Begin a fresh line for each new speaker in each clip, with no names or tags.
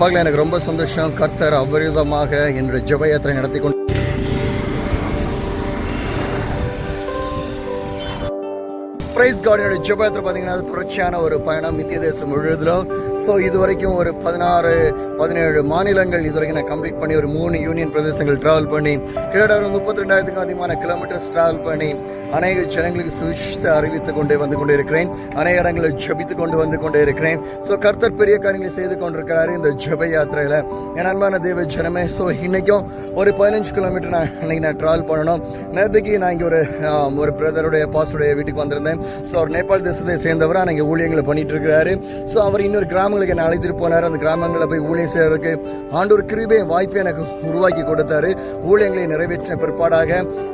பார்க்கல. எனக்கு ரொம்ப சந்தோஷம். கர்த்தர் அபரிதமாக என்னுடைய ஜெப யாத்திரை நடத்தி கொண்டு பிரைஸ் கார்டனோட யாத்திரை பார்த்தீங்கன்னா தொடர்ச்சியான ஒரு பயணம். இந்திய தேசம் முழுவதிலும் ஸோ இது வரைக்கும் ஒரு பதினாறு பதினேழு மாநிலங்கள் இது வரைக்கும் நான் கம்ப்ளீட் பண்ணி ஒரு மூணு யூனியன் பிரதேசங்கள் ட்ராவல் பண்ணி கிட்டத்தட்ட ஒரு முப்பத்தி ரெண்டாயிரத்துக்கும் அதிகமான கிலோமீட்டர்ஸ் ட்ராவல் பண்ணி அநேக ஜனங்களுக்கு சுவிஷ்த்தை அறிவித்து கொண்டே வந்து கொண்டே இருக்கிறேன் அநேக இடங்களில் ஜபித்து கொண்டு வந்து கொண்டே இருக்கிறேன் ஸோ கர்த்தர் பெரிய காரியங்களை செய்து கொண்டிருக்கிறாரு இந்த ஜப யாத்திரையில். என் அன்பான தேவ ஜனமே ஸோ இன்னைக்கும் ஒரு பதினஞ்சு கிலோமீட்டர் நான் இன்னைக்கு நான் ட்ராவல் பண்ணணும். நேற்றுக்கு நான் இங்கே ஒரு ஒரு பிரதருடைய பாஸ்டருடைய வீட்டுக்கு வந்திருந்தேன். ஸோ அவர் நேபாள் தேசத்தை சேர்ந்தவர் நான் இங்கே ஊழியங்களை பண்ணிட்டு இருக்கிறாரு. ஸோ அவர் இன்னொரு கிராமங்களுக்கு என்னை அழைத்துட்டு போனார் அந்த கிராமங்களில் போய் ஊழியம் செய்யறதுக்கு ஆண்டோர் கிருபே வாய்ப்பை எனக்கு உருவாக்கி கொடுத்தாரு. ஊழியங்களை நிறைவேற்றின பிற்பாடாக.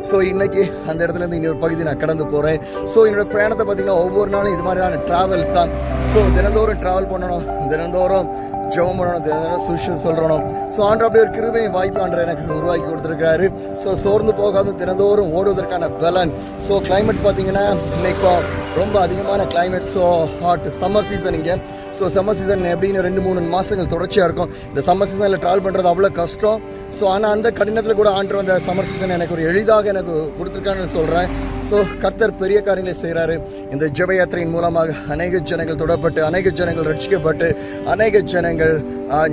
ஸோ இன்னைக்கு அந்த இடத்துல இருந்து இன்னொரு பகுதி நான் கடந்து போகிறேன் ஸோ என்னோட பிரயாணத்தை பார்த்தீங்கன்னா ஒவ்வொரு நாளும் இது மாதிரியான ட்ராவல்ஸ் தான். ஸோ தினந்தோறும் ட்ராவல் பண்ணணும். தினந்தோறும் ஜெபம் பண்ணணும் தேவையான சுஷன் சொல்கிறணும் ஸோ ஆண்டு அப்படி ஒரு கிருபையும் வாய்ப்பு ஆண்டு எனக்கு உருவாக்கி கொடுத்துருக்காரு. ஸோ சோர்ந்து போகாமல் தினந்தோறும் ஓடுவதற்கான பலன். ஸோ கிளைமேட் பார்த்தீங்கன்னா இன்னைக்கு ரொம்ப அதிகமான climate so hot summer season இங்கே. ஸோ சம்மர் சீசன் எப்படின்னு ரெண்டு மூணு மாதங்கள் தொடர்ச்சியாக இருக்கும். இந்த சம்மர் சீசனில் ட்ராவல் பண்ணுறது அவ்வளோ கஷ்டம். ஸோ ஆனால் அந்த கடினத்தில் கூட ஆண்டு வந்த சம்மர் சீசன் எனக்கு ஒரு எளிதாக எனக்கு கொடுத்துருக்கான்னு சொல்கிறேன் ஸோ கர்த்தர் பெரிய காரியங்களை செய்கிறாரு இந்த ஜெப யாத்திரையின் மூலமாக அநேக ஜனங்கள் தொடப்பட்டு அநேக ஜனங்கள் ரட்சிக்கப்பட்டு அநேக ஜனங்கள்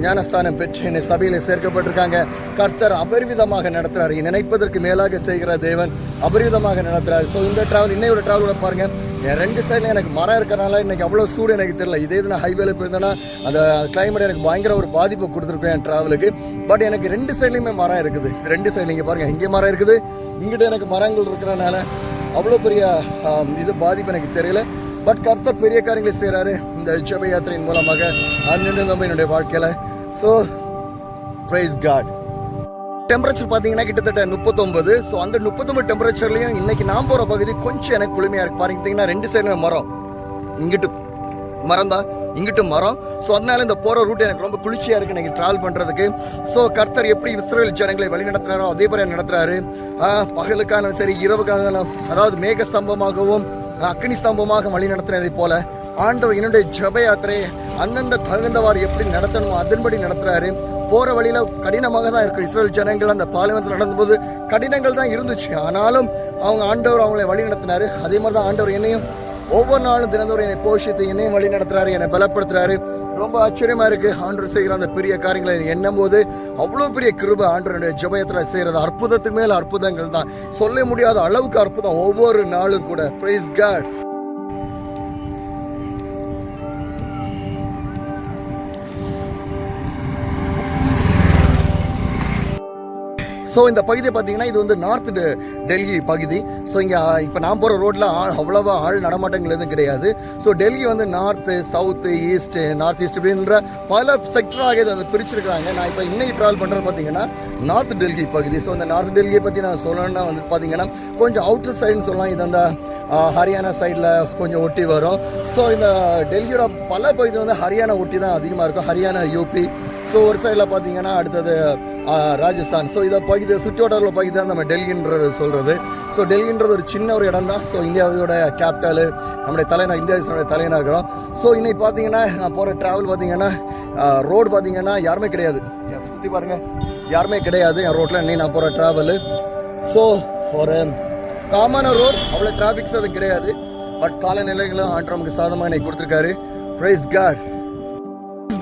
ஞானஸ்தானம் பெற்று என்னை சபையில் சேர்க்கப்பட்டிருக்காங்க. கர்த்தர் அபரிவிதமாக நடத்துகிறாரு நினைப்பதற்கு மேலாக செய்கிற தேவன் அபரிவிதமாக நடத்துகிறாரு ஸோ இந்த ட்ராவல் இன்னையோட ட்ராவலோட பாருங்கள் என் ரெண்டு சைடில் எனக்கு மரம் இருக்கிறனால இன்னைக்கு அவ்வளோ சூடு எனக்கு தெரியல. இதே இது நான் ஹைவேல போயிருந்தேன்னா அந்த கிளைமேட் எனக்கு பயங்கர ஒரு பாதிப்பை கொடுத்துருக்கோம் என் ட்ராவலுக்கு பட் எனக்கு ரெண்டு சைட்லையுமே மரம் இருக்குது. ரெண்டு சைடு பாருங்கள் இங்கே மரம் இருக்குது. இங்கிட்ட எனக்கு மரங்கள் இருக்கிறனால அவ்வளோ பெரிய இது பாதிப்பு எனக்கு தெரியல. பட் கர்த்தர் பெரிய காரியங்களை செய்கிறாரு இந்த ஜப யாத்திரையின் மூலமாக. அந்தந்த நம்ம என்னுடைய வாழ்க்கையில். ஸோ ப்ரைஸ் காட் டெம்பரேச்சர் பார்த்தீங்கன்னா கிட்டத்தட்ட முப்பத்தொம்பது ஸோ அந்த முப்பத்தொம்பது டெம்பரேச்சர்லையும் இன்னைக்கு நான் போகிற பகுதி கொஞ்சம் எனக்கு குளுமையாக இருக்கு. பார்த்தீங்கன்னா ரெண்டு சைடுமே மரம். இங்கிட்டு மரம் தான் இங்கிட்டு மரம். ஸோ அதனால இந்த போகிற ரூட் எனக்கு ரொம்ப குளிர்ச்சியாக இருக்குது எனக்கு ட்ராவல் பண்ணுறதுக்கு ஸோ கர்த்தர் எப்படி இஸ்ரேல் ஜனங்களை வழி நடத்துகிறாரோ அதே போல நடத்துகிறாரு பகலுக்கான சரி இரவுக்கான அதாவது மேக ஸ்தம்பமாகவும் அக்னி ஸ்தம்பமாக வழி நடத்துனதை போல ஆண்டவர் என்னுடைய ஜப யாத்திரையை அந்தந்த தகுந்தவாறு எப்படி நடத்தணுமோ அதன்படி நடத்துகிறாரு போகிற வழியில் கடினமாக தான் இருக்கும் இஸ்ரேல் ஜனங்கள் அந்த பாலைவனத்தில் நடந்தபோது கடினங்கள் தான் இருந்துச்சு. ஆனாலும் அவங்க ஆண்டவர் அவங்களை வழி நடத்தினார். அதே மாதிரி தான் ஆண்டவர் என்னையும் ஒவ்வொரு நாளும் தினந்தோறும் என்னை போஷித்து என்னையும் வழி நடத்துறாரு என்னை பலப்படுத்துறாரு. ரொம்ப ஆச்சரியமா இருக்கு. ஆண்டு செய்கிற அந்த பெரிய காரியங்களை எண்ணும் போது அவ்வளோ பெரிய கிருபை ஆண்டவருடைய ஜெபயத்துல செய்யறது அற்புதத்துக்கு மேல அற்புதங்கள் தான். சொல்ல முடியாத அளவுக்கு அற்புதம் ஒவ்வொரு நாளும் கூட. பிரைஸ் காட் ஸோ இந்த பகுதியை பார்த்தீங்கன்னா இது வந்து நார்த் டெ- டெல்லி பகுதி. ஸோ இங்கே இப்போ நான் போகிற ரோட்டில் ஆள் அவ்வளோவா ஆள் நடமாட்டங்கள் எதுவும் கிடையாது. ஸோ டெல்லி வந்து north south east north east அப்படின்ற பல செக்டராக இதை வந்து பிரிச்சிருக்காங்க நான் இப்போ இன்னைக்கு ட்ராவல் பண்ணுறது பார்த்தீங்கன்னா நார்த் டெல்லி பகுதி. ஸோ இந்த நார்த் டெல்லியை பற்றி நான் சொல்லணும்னா வந்து பார்த்தீங்கன்னா கொஞ்சம் அவுட்டர் சைடுன்னு சொல்லலாம். இது அந்த ஹரியானா சைடில் கொஞ்சம் ஒட்டி வரும். ஸோ இந்த டெல்லியோட பல பகுதி வந்து ஹரியானா ஒட்டி தான் அதிகமாக இருக்கும். ஹரியானா யூபி ஸோ ஒரு சைடில் பார்த்தீங்கன்னா அடுத்தது ராஜஸ்தான். ஸோ இதை பகுதி சுற்றுவட்டார பகுதி தான் நம்ம டெல்லின்றது சொல்கிறது ஸோ டெல்லின்றது ஒரு சின்ன ஒரு இடம் தான் ஸோ இந்தியாவோட கேபிட்டலு நம்முடைய தலைநகர் இந்தியா தேசனுடைய தலைநகரம். ஸோ இன்னைக்கு பார்த்தீங்கன்னா நான் போகிற ட்ராவல் பார்த்தீங்கன்னா ரோடு பார்த்தீங்கன்னா யாருமே கிடையாது. சுற்றி பாருங்கள் யாருமே கிடையாது. என் ரோட்டில் இன்னைக்கு நான் போகிற ட்ராவலு ஸோ ஒரு காமனான ரோட் அவ்வளோ டிராஃபிக்ஸ் அது கிடையாது. பட் காலநிலைகளும் ஆண்டு நமக்கு சாதமாக இன்னைக்கு கொடுத்துருக்காரு. ப்ரைஸ் காட்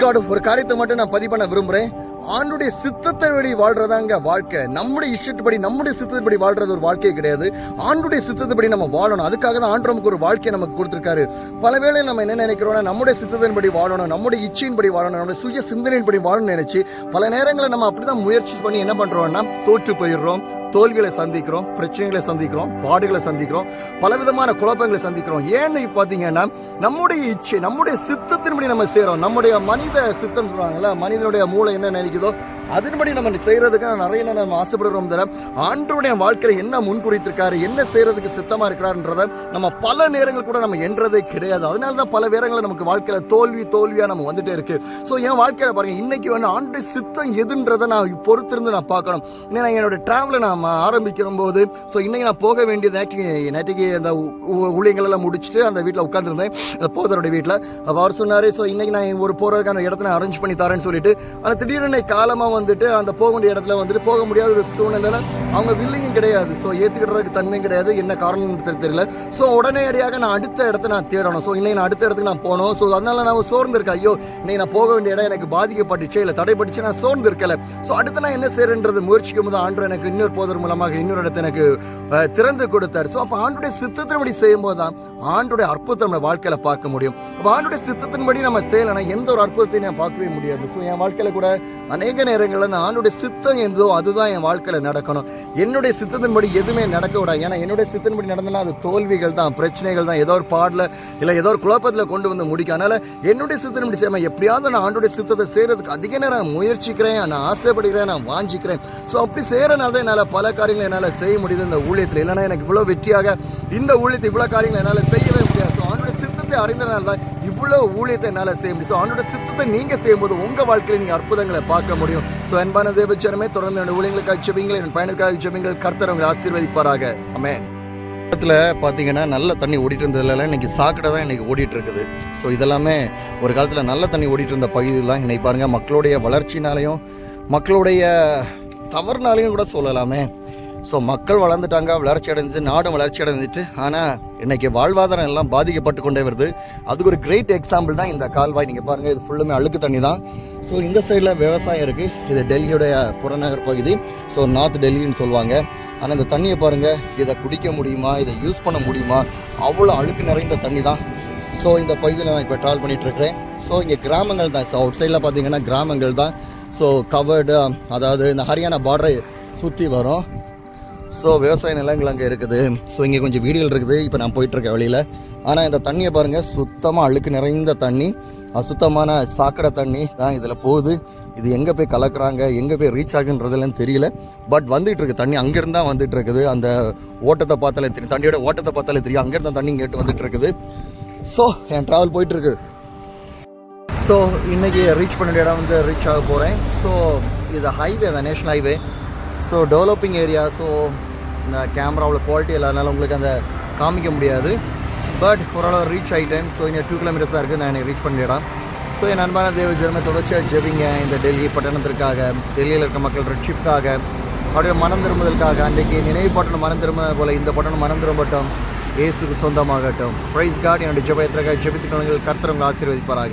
காட் ஒரு காரியத்தை மட்டும் நான் பதிவு பண்ண விரும்புகிறேன் ஆண்டுடைய சித்தத்தை வழி வாழ்றதாங்க வாழ்க்கை. நம்முடைய இஷ்டத்துப்படி நம்முடைய சித்தத்தைப்படி வாழ்றது ஒரு வாழ்க்கையே கிடையாது. ஆண்டுடைய சித்தத்தைப்படி நம்ம வாழணும். அதுக்காக தான் ஆண்டு நமக்கு ஒரு வாழ்க்கையை நமக்கு கொடுத்துருக்காரு. பல வேளை நம்ம என்ன நினைக்கிறோம்னா நம்முடைய சித்தத்தின்படி வாழணும் நம்முடைய இச்சையின்படி வாழணும் நம்முடைய சுய சிந்தனையின்படி வாழணும்னு நினைச்சு பல நேரங்களில் நம்ம அப்படிதான் முயற்சி பண்ணி என்ன பண்றோம்னா தோற்று போயிடுறோம் தோல்விகளை சந்திக்கிறோம் பிரச்சனைகளை சந்திக்கிறோம் பாடுகளை சந்திக்கிறோம் பலவிதமான குழப்பங்களை சந்திக்கிறோம். ஏன்னு பார்த்தீங்கன்னா நம்முடைய இச்சை நம்முடைய சித்த எப்படி நம்ம செய்கிறோம் நம்முடைய மனித சித்தம் சொல்கிறாங்கல்ல மனிதனுடைய மூளை என்ன நினைக்குதோ அதன்படி நம்ம செய்யறதுக்கு நிறைய நம்ம ஆசைப்படுறோம் தர. ஆண்டருடைய வாழ்க்கையில என்ன முன்குறித்திருக்காரு என்ன செய்யறதுக்கு சித்தமா இருக்கிறார்ன்றத நம்ம பல நேரங்கள் கூட நம்ம என்றதே கிடையாது. அதனால தான் பல நேரங்களில் நமக்கு வாழ்க்கையில தோல்வி தோல்வியா நம்ம வந்துட்டே இருக்கு. ஸோ என் வாழ்க்கையில பாருங்க இன்னைக்கு வந்து ஆண்டு சித்தம் எதுன்றதை நான் பொறுத்திருந்து நான் பார்க்கணும். ஏன்னா என்னோட டிராவலை நான் ஆரம்பிக்கிற போது ஸோ இன்னைக்கு நான் போக வேண்டியது நேற்றுக்கு நேற்றுக்கு அந்த ஊழியங்கள் எல்லாம் முடிச்சுட்டு அந்த வீட்டில் உட்காந்துருந்தேன் அந்த போதரோட வீட்டில் அவர் சொன்னார் ஸோ இன்னைக்கு நான் ஒரு போகிறதுக்கான இடத்த நான் அரேஞ்ச் பண்ணி தரேன்னு சொல்லிட்டு ஆனால் திடீர்னு காலமாக வந்துட்டு அந்த போக வேண்டிய இடத்துல வந்துட்டு போக முடியாத ஒரு சூழ்நிலையில் அவங்க வில்லிங்கும் கிடையாது. ஸோ ஏற்றுக்கிட்டதுக்கு தன்மையும் கிடையாது. என்ன காரணம்னு தெரியல. ஸோ உடனடியாக நான் அடுத்த இடத்த நான் தேடணும். ஸோ இன்னைக்கு நான் அடுத்த இடத்துக்கு நான் போகணும். ஸோ அதனால நான் சோர்ந்திருக்கேன். ஐயோ இன்னைக்கு நான் போக வேண்டிய இடம் எனக்கு பாதிக்கப்பட்டுச்சு இல்லை தடைப்பட்டுச்சு நான் சோர்ந்து இருக்கல ஸோ அடுத்து நான் என்ன செய்யறேன்றது முயற்சிக்கும் போது ஆண்டு எனக்கு இன்னொரு போதர் மூலமாக இன்னொரு இடத்தை எனக்கு திறந்து கொடுத்தார். ஸோ அப்போ ஆண்டுடைய சித்தத்தின்படி செய்யும்போது தான் ஆண்டுடைய அற்புதத்தை நம்ம வாழ்க்கையில பார்க்க முடியும். அப்போ ஆண்டுடைய சித்தத்தின்படி நம்ம செய்யலைன்னா எந்த ஒரு அற்புதத்தையும் நான் பார்க்கவே முடியாது. ஸோ என் வாழ்க்கையில கூட அநேக நேரங்களில் நான் ஆண்டுடைய சித்தம் எந்தோ அதுதான் என் வாழ்க்கையில் நடக்கணும். என்னுடைய சித்தத்தின்படி எதுவுமே நடக்க விடாது ஏன்னா என்னுடைய சித்தத்தின்படி நடந்தனா அது தோல்விகள் தான் பிரச்சனைகள் தான். ஏதோ ஒரு பாடல இல்லை ஏதோ ஒரு குழப்பத்தில் கொண்டு வந்து முடிக்கும். அதனால என்னுடைய சித்தத்தின்படி செய்யாமல் எப்படியாவது நான் ஆண்டுடைய சித்தத்தை செய்கிறதுக்கு அதிக நேரம் முயற்சிக்கிறேன் நான் ஆசைப்படுகிறேன் நான் வாஞ்சிக்கிறேன். ஸோ அப்படி செய்கிறனால தான் என்னால் பல காரியங்களை என்னால் செய்ய முடியுது இந்த ஊழியத்தில். இல்லைன்னா எனக்கு இவ்வளோ வெற்றியாக இந்த ஊழியத்தை இவ்வளோ காரியங்களை என்னால் செய்யவே முடியாது. ஸோ ஆண்டுடைய சித்தத்தை அறிந்தனால தான் இவ்வளோ ஊழியத்தை என்னால் செய்ய முடியும். ஸோ அவனோட சித்தத்தை நீங்கள் செய்யும்போது உங்கள் வாழ்க்கையில் நீங்கள் அற்புதங்களை பார்க்க முடியும். ஸோ அன்பான தேவச்சனமே தொடர்ந்து என்னோட ஊழியங்களுக்காக செபிங்கள் என் பயணத்துக்காக செபிங்கள் கர்த்தர் உங்களை ஆசீர்வதிப்பாராக. அமே இடத்துல பார்த்தீங்கன்னா நல்ல தண்ணி ஓடிட்டு இருந்ததுல இன்னைக்கு சாக்கடை தான் இன்னைக்கு ஓடிட்டு இருக்குது. ஸோ இதெல்லாமே ஒரு காலத்தில் நல்ல தண்ணி ஓடிட்டு இருந்த பகுதியெல்லாம் இன்னைக்கு பாருங்கள் மக்களுடைய வளர்ச்சினாலையும் மக்களுடைய தவறுனாலையும் கூட சொல்லலாமே. ஸோ மக்கள் வளர்ந்துட்டாங்க வளர்ச்சி அடைஞ்சு நாடும் வளர்ச்சி அடைஞ்சிட்டு ஆனால் இன்னைக்கு வாழ்வாதாரம் எல்லாம் பாதிக்கப்பட்டு கொண்டே வருது. அதுக்கு ஒரு கிரேட் எக்ஸாம்பிள் தான் இந்த கால்வாய். நீங்கள் பாருங்கள் இது ஃபுல்லுமே அழுக்கு தண்ணி தான். ஸோ இந்த சைடில் விவசாயம் இருக்குது இது டெல்லியோடைய புறநகர் பகுதி. ஸோ நார்த் டெல்லின்னு சொல்லுவாங்க. ஆனால் இந்த தண்ணியை பாருங்கள் இதை குடிக்க முடியுமா? இதை யூஸ் பண்ண முடியுமா? அவ்வளோ அழுக்கு நிறைந்த தண்ணி தான். ஸோ இந்த பகுதியில் நான் இப்போ ட்ராவல் பண்ணிகிட்ருக்கிறேன் ஸோ இங்கே கிராமங்கள் தான். ஸோ அவுட் சைடில் பார்த்தீங்கன்னா கிராமங்கள் தான். ஸோ கவர்டு அதாவது இந்த ஹரியானா பார்டரை சுற்றி வரும். ஸோ விவசாய நிலங்கள் அங்கே இருக்குது. ஸோ இங்கே கொஞ்சம் வீடுகள் இருக்குது. இப்போ நான் போயிட்டுருக்கேன் வழியில். ஆனால் இந்த தண்ணியை பாருங்கள் சுத்தமாக அழுக்கு நிறைந்த தண்ணி அசுத்தமான சாக்கடை தண்ணி தான் இதில் போகுது. இது எங்கே போய் கலக்குறாங்க எங்கே போய் ரீச் ஆகுன்றதுலாம் தெரியல. பட் வந்துட்டு இருக்கு தண்ணி அங்கேருந்து தான் வந்துட்டு இருக்குது அந்த ஓட்டத்தை பார்த்தாலே தெரியும் தண்ணியோட ஓட்டத்தை பார்த்தாலே தெரியும். அங்கேருந்து தண்ணி கேட்டு வந்துட்டு இருக்குது ஸோ என் ட்ராவல் போயிட்டுருக்கு. ஸோ இன்றைக்கி ரீச் பண்ண இடம் வந்து ரீச் ஆக போகிறேன் ஸோ இது ஹைவே தான் national highway so developing area so இந்த கேமராவில் குவாலிட்டி இல்லாதனால உங்களுக்கு அந்த காமிக்க முடியாது. பட் ஓரளவு ரீச் ஆகிட்டேன் ஸோ இன்னும் டூ கிலோமீட்டர்ஸ் தான் இருக்குது நான் ரீச் பண்ணிடுறேன் ஸோ என் அன்பான தேவ ஜென்மை தொடர்ச்சியாக ஜெபிங்க. இந்த டெல்லி பட்டணத்திற்காக டெல்லியில் இருக்க மக்கள் ரட்சிப்புக்காக அவருடைய மனம் திரும்புதலுக்காக அன்றைக்கு நினைவு பட்டணம் மனம் திரும்ப போல இந்த பட்டணம் மனம் திரும்பட்டும். இயேசுக்கு சொந்தமாகட்டும். ப்ரைஸ் கார்டு என்னுடைய ஜெபத்திற்காக ஜெபித்து கொள்ளுங்கள். கர்த்தர் ஆசீர்வதிப்பாராக.